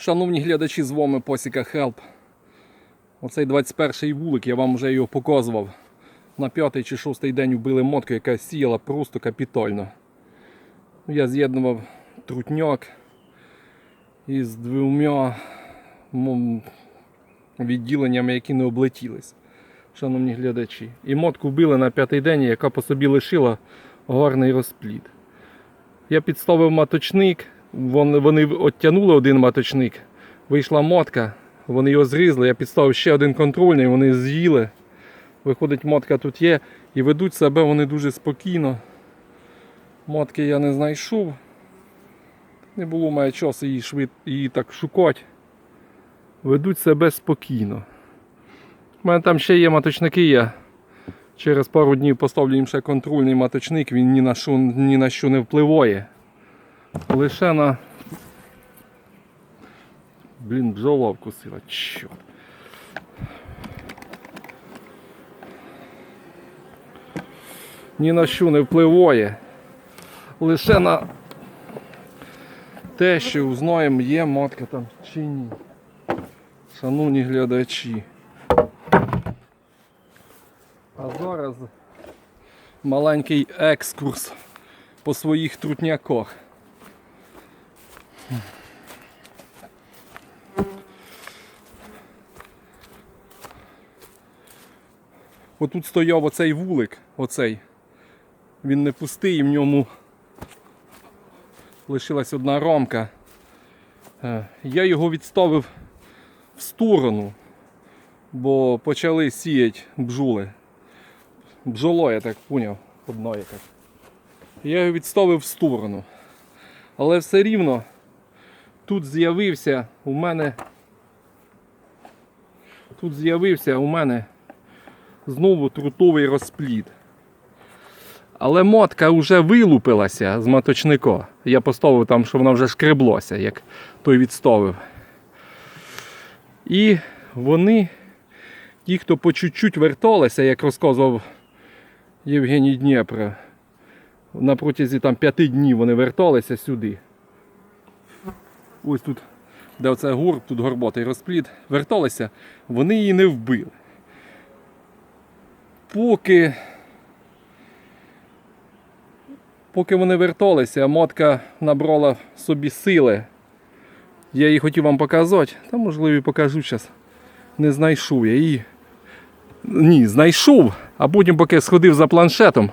Шановні глядачі, з вами Посіка Хелп. Оцей 21-й вулик, я вам вже його показував. На п'ятий чи шостий день вбили мотку, яка сіяла просто капітально. Я з'єднував трутняк із двома відділеннями, які не облетілись. Шановні глядачі. І мотку вбили на п'ятий день, яка по собі лишила гарний розплід. Я підставив маточник, вони, вони один маточник, вийшла мотка, вони його зрізали, я підставив ще один контрольний, вони з'їли. Виходить, мотка тут є і ведуть себе вони дуже спокійно. Мотки я не знайшов. Не було мене часу її, швид... її так шукати. Ведуть себе спокійно. У мене там ще є маточники, я через пару днів поставлю їм ще контрольний маточник, він ні на що, ні на що не впливає. Лише на. Блін, бджола вкусила. Чорт. Ні на що не впливає. Лише на те, що узнаємо, є матка там чи ні. Шановні глядачі. А зараз маленький екскурс по своїх трутняках. Отут стояв оцей вулик, оцей. Він не пустий, і в ньому лишилась одна рамка. Е, Я його відставив в сторону, бо почали сіяти бджоли. Бджоло, я так поняв, одно якась. Я його відставив в сторону. Але все рівно тут з'явився у мене. Тут з'явився у мене знову трутовий розплід. Але мотка вже вилупилася з маточника. Я поставив там, що вона вже шкреблося, як той відставив. І вони, ті, хто по чуть-чуть верталися, як розказував Євгеній Дніпро, на протязі там п'яти днів вони верталися сюди. Ось тут, де оце гурб, тут горботий розплід, верталися, вони її не вбили. Поки Поки вони верталися, мотка набрала собі сили. Я її хотів вам показати, та можливо і покажу зараз. Не знайшов я її. Ні, знайшов, а потім поки сходив за планшетом,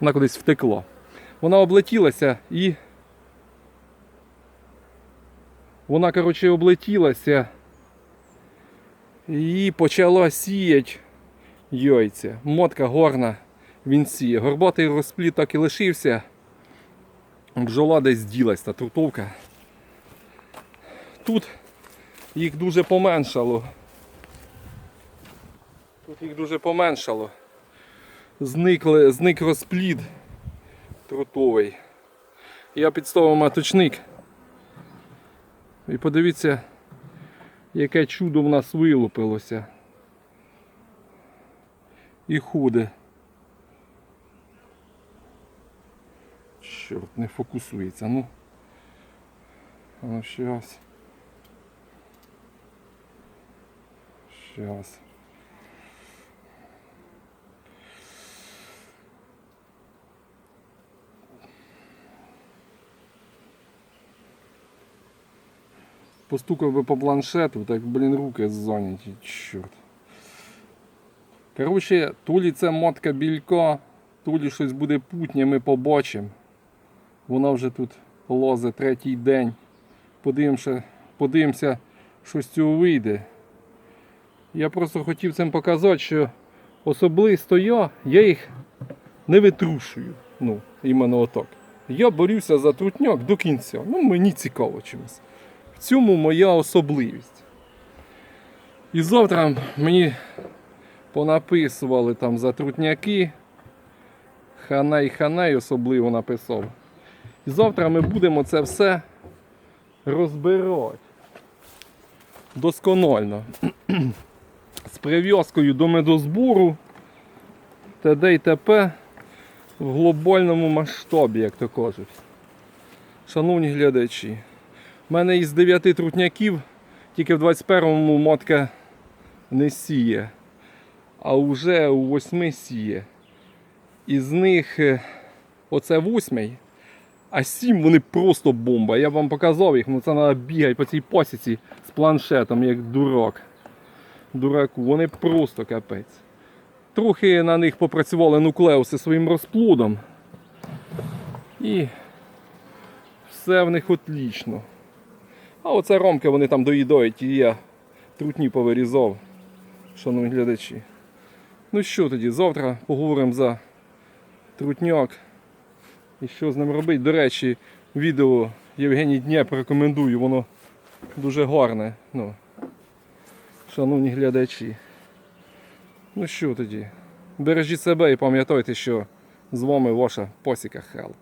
вона кудись втекла. Вона облетілася і. Вона, коротше, облетілася і почала сіяти яйця. Мотка горна він сіє. Горбатий розплід так і лишився. Бджола десь ділась та трутовка. Тут їх дуже поменшало. Тут їх дуже поменшало. Зникли, зник розплід трутовий. Я підставив маточник. І подивіться, яке чудо в нас вилупилося. І худе. Чорт, не фокусується. Ну. Ну, щас. Щас. Постукав би по планшету, так, блін, руки зайняті, чорт. Коротше, то лі це мотка білька, то лі щось буде путнє, ми побачимо. Вона вже тут лозе третій день. Подивимося, подивимося, що з цього вийде. Я просто хотів цим показати, що особисто я, я їх не витрушую. Ну, іменно отак. Я борюся за трутняк до кінця. Ну, мені цікаво чимось. В цьому моя особливість. І завтра мені понаписували там за трутняки. Ханай Ханай особливо написав. І завтра ми будемо це все розбирати. Досконально. З прив'язкою до медозбору т.д. і т.п. в глобальному масштабі, як то кажуть. Шановні глядачі, У мене із 9 трутняків тільки в 21-му мотка не сіє, а вже у 8 сіє. Із них е, оце восьмий, а сім вони просто бомба. Я вам показав їх, ну це треба бігати по цій посіці з планшетом, як дурак. Дураку, вони просто капець. Трохи на них попрацювали нуклеуси своїм розплодом. І все в них отлічно. А оце ромки вони там доїдають, і я трутні повирізав, шановні глядачі. Ну що тоді, завтра поговоримо за трутняк. І що з ним робити. До речі, відео Євгеній Днєп рекомендую, воно дуже гарне. Ну, шановні глядачі. Ну що тоді? Бережіть себе і пам'ятайте, що з вами ваша посіка Хелп.